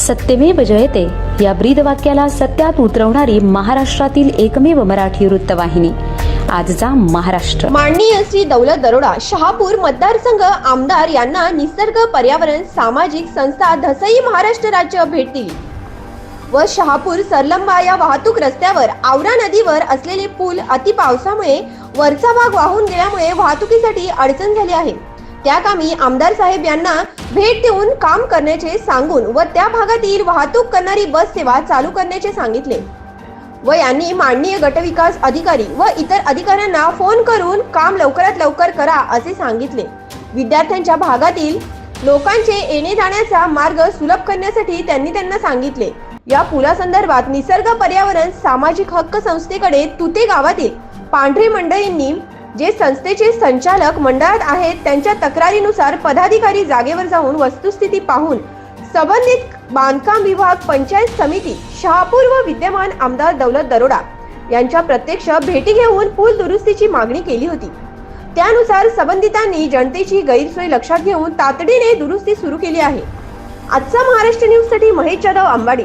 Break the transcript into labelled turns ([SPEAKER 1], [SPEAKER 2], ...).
[SPEAKER 1] सत्यमेव जयते. या ब्रीद वाक्याला सत्यात उतरवणारी महाराष्ट्रातील एकमेव मराठी वृत्तवाहिनी. आजचा महाराष्ट्र.
[SPEAKER 2] माननीय श्री दौलत दरोडा शहापूर मतदारसंघ आमदार यांना निसर्ग पर्यावरण सामाजिक संस्था धसई महाराष्ट्र राज्य भेट दिली व शहापूर सरलंबा या वाहतूक रस्त्यावर आवरा नदीवर असलेले पूल अति पावसामुळे वरचा भाग वाहून गेल्यामुळे वाहतुकीसाठी अडचण झाली आहे. त्या कामी आमदार साहेब यांना भेट देऊन काम करण्याचे सांगून व त्या भागातील वाहतूक करणारी बस सेवा चालू करण्याचे सांगितले. व यांनी माननीय गटविकास अधिकारी व इतर अधिकाऱ्यांना फोन करून काम लवकरात लवकर करा असे सांगितले. विद्यार्थ्यांच्या भागातील लोकांचे येणे जाण्याचा मार्ग सुलभ करण्यासाठी त्यांनी त्यांना सांगितले. या पुलासंदर्भात निसर्ग पर्यावरण सामाजिक हक्क संस्थेकडे तुते गावातील पांढरे मंडळींनी जे संस्थेचे संचालक मंडळात आहेत त्यांच्या तक्रारीनुसार पदाधिकारी जागेवर जाऊन वस्तुस्थिती पाहून संबंधित बांधकाम विभाग पंचायत समिती शहापूर व विद्यमान आमदार दौलत दरोडा यांच्या प्रत्यक्ष भेटी घेऊन पूल दुरुस्तीची मागणी केली होती. त्यानुसार संबंधितांनी जनतेची गैरसोय लक्षात घेऊन तातडीने दुरुस्ती सुरू केली आहे. आजचा महाराष्ट्र न्यूजसाठी महेश जाधव अंबाडी.